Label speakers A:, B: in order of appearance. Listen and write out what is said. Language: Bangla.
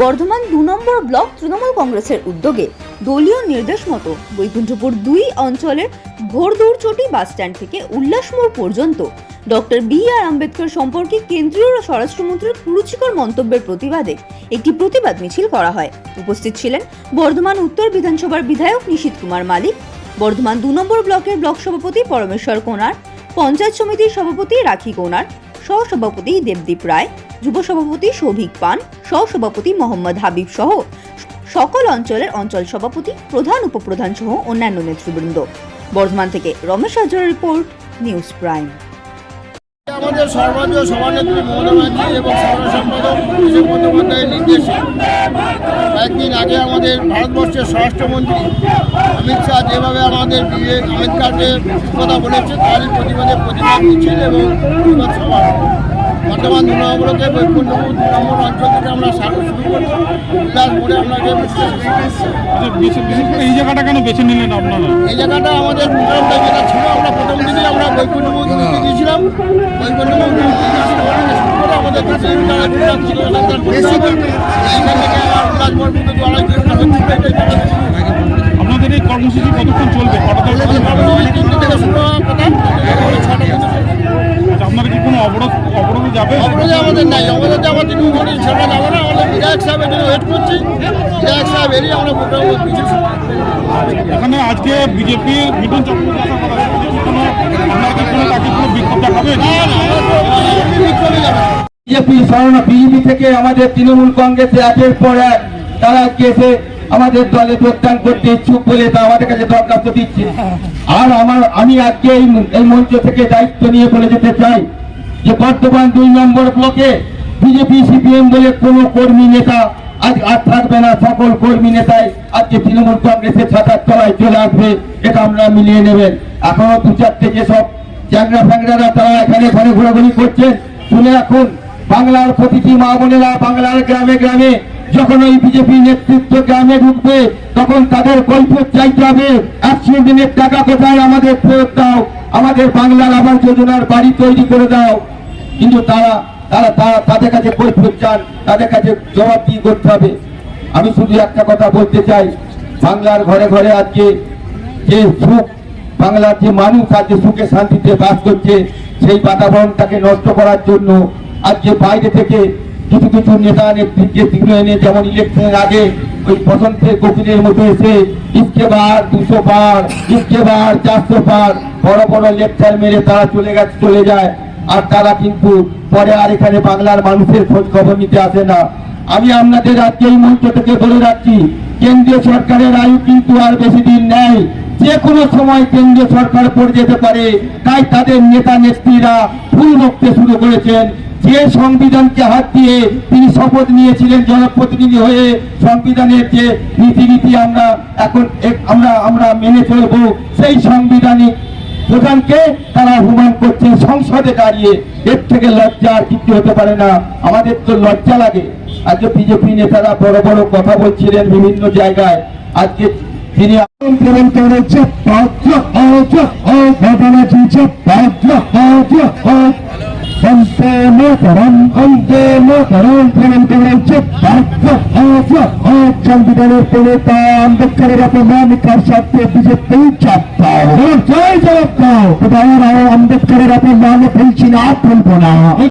A: বর্ধমান দু নম্বর ব্লক তৃণমূল কংগ্রেসের উদ্যোগে দলীয় নির্দেশ মতো বৈকুণ্ঠপুর দুই অঞ্চলের ঘোরদৌড়চটি বাস স্ট্যান্ড থেকে উল্লাসমোড় পর্যন্ত ডক্টর বি আর আম্বেদকর সম্পর্কে কেন্দ্রীয় স্বরাষ্ট্রমন্ত্রীর কুরুচিকর মন্তব্যের প্রতিবাদে একটি প্রতিবাদ মিছিল করা হয়। উপস্থিত ছিলেন বর্ধমান উত্তর বিধানসভার বিধায়ক নিশীত কুমার মালিক, বর্ধমান দু নম্বর ব্লকের ব্লক সভাপতি পরমেশ্বর কোনার পঞ্চায়েত সমিতির সভাপতি রাখি কোনার সহসভাপতি দেবদীপ রায় যুব সভাপতি সৌভিক পান, সহসভাপতি মোহাম্মদ হাবিব সহ সকল অঞ্চলের অঞ্চল সভাপতি, প্রধান, উপপ্রধান সহ অন্যান্য নেতৃবৃন্দ। বর্ধমান থেকে রমেশ হাজার রিপোর্ট, নিউজ প্রাইম।
B: আমাদের সর্বাধিক সভানেত্রী মমতা ব্যানার্জি এবং সাধারণ সম্পাদক অভিষেক বন্দ্যোপাধ্যায়ের নির্দেশে কয়েকদিন আগে আমাদের ভারতবর্ষের স্বরাষ্ট্রমন্ত্রী অমিত শাহ যেভাবে আমাদের বিবেক আম্বেদকারকে কথা বলেছে, তারই প্রতিবাদে প্রতিবাদ মিছিল এবং প্রতিবাদ সভা। বর্তমান নম্বরকে বৈকুণ্ঠপুর দু নম্বর অঞ্চল থেকে আমরা সারা শুরু করছি। উল্লাস মোড়ে আপনাকে
C: এই জায়গাটা কেন বেছে নিলেন আপনারা?
B: এই জায়গাটা আমাদের প্রোগ্রামটা যেটা ছিল আমরা প্রথম দিনই আমরা বৈকুণ্ঠপুর গিয়েছিলাম। বৈকুণ্ঠপুর আমাদের দু কিলোমিটার প্রোগ্রাম ছিল এখানকার প্রোগ্রাম। এইখান থেকে আবার উল্লাস মোড় পর্যন্ত আড়াই কিলোমিটার হচ্ছিল এটাই তারা
C: আপনাদের এই কর্মসূচি কতক্ষণ চলবে কটা থেকে কটা পর্যন্ত?
B: ওই তিনটে থেকে শুরু হওয়ার কথা ওই ছটা পর্যন্ত চলবে।
C: আচ্ছা, আপনারা কি কোনো অবরোধ অবরোধে যাবে
B: অবরোধে আমাদের নাই। অবরোধে আমার তৃণমূল ছেড়ে যাব না। আমাদের বিধায়ক সাহেবের জন্য ওয়েট করছি। বিধায়ক সাহেব এলেই আমরা মিছিল
C: এখানে আজকে করা
B: তো যাব না।
D: বিজেপি বিজেপি থেকে আমাদের তৃণমূল কংগ্রেসে একের পর এক তারা আজকে এসে আমাদের দলে যোগদান করতে ইচ্ছুক বলে তা আমাদের কাছে দরখাস্ত দিচ্ছে। আর আমার আমি আজকে এই এই মঞ্চ থেকে দায়িত্ব নিয়ে বলে যেতে চাই যে বর্তমান দুই নম্বর ব্লকে বিজেপি, সিপিএম বলে কোনো কর্মী নেতা আজ আর থাকবে না। সকল কর্মী নেতাই আজকে তৃণমূল কংগ্রেসের ছাতার তলায় চলে আসবে। এটা আমরা মিলিয়ে নেবেন। এখনও দু চারটে যেসব চ্যাংরা ফ্যাংরারা তারা এখানে ঘরে ঘোরাঘুরি করছেন শুনে এখন বাংলার প্রতিটি মা বোনেরা বাংলার গ্রামে গ্রামে যখন ওই বিজেপি নেতৃত্ব গ্রামে ঢুকবে, তখন তাদের কৈফত চাইতে হবে। একশো দিনের টাকা কোথায়? আমাদের ফেরত দাও। আমাদের বাংলার আবাস যোজনার বাড়ি তৈরি করে দাও। কিন্তু তারা তারা তারা, তাদের কাছে কৈফত চান, তাদের কাছে জবাব দিয়ে করতে হবে। আমি শুধু একটা কথা বলতে চাই, বাংলার ঘরে ঘরে আজকে যে সুখ, বাংলার যে মানুষ আজকে সুখে শান্তিতে বাস করছে, সেই বাতাবরণটাকে নষ্ট করার জন্য আজকে বাইরে থেকে কিছু কিছু নেতা নেতৃত্বে এনে, যেমন ইলেকশনের আগে ওই বসন্তের কোকিলের মতো এসে, ইসকে বার, দুশো পার ইসকে বার, চারশো পার বড় বড় লেকচার মেরে তারা চলে গেছে, চলে যায়। আর তারা কিন্তু পরে আর এখানে বাংলার মানুষের খোঁজ খবর নিতে আসে না। আমি আপনাদের আজকে এই মঞ্চ থেকে বলে রাখছি, কেন্দ্রীয় সরকারের আয়ু কিন্তু আর বেশি দিন নেই। যে কোনো সময় কেন্দ্রীয় সরকার পড়ে যেতে পারে। তাই তাদের নেতা, নেত্রীরা ফুল বকতে শুরু করেছেন। যে সংবিধানকে হাত দিয়ে তিনি শপথ নিয়েছিলেন জনপ্রতিনিধি হয়ে, সংবিধানের যে নীতিনীতি আমরা এখন আমরা আমরা মেনে চলবো, সেই সাংবিধানিক প্রধানকে তারা অপমান করছে সংসদে দাঁড়িয়ে এর থেকে লজ্জা আর কিছু হতে পারে না আমাদের তো লজ্জা লাগে আজকে বিজেপি নেতারা বড় বড় কথা বলছিলেন বিভিন্ন জায়গায় আজকে তিনি
E: implement সংবিধানের প্রণেতা আম্বেদকরের অপমানিকার সাথে বিজেপি চাপ দাও জয় জবাব দাও আম্বেদকরের অপমানে ফেলছি না ফেলব না।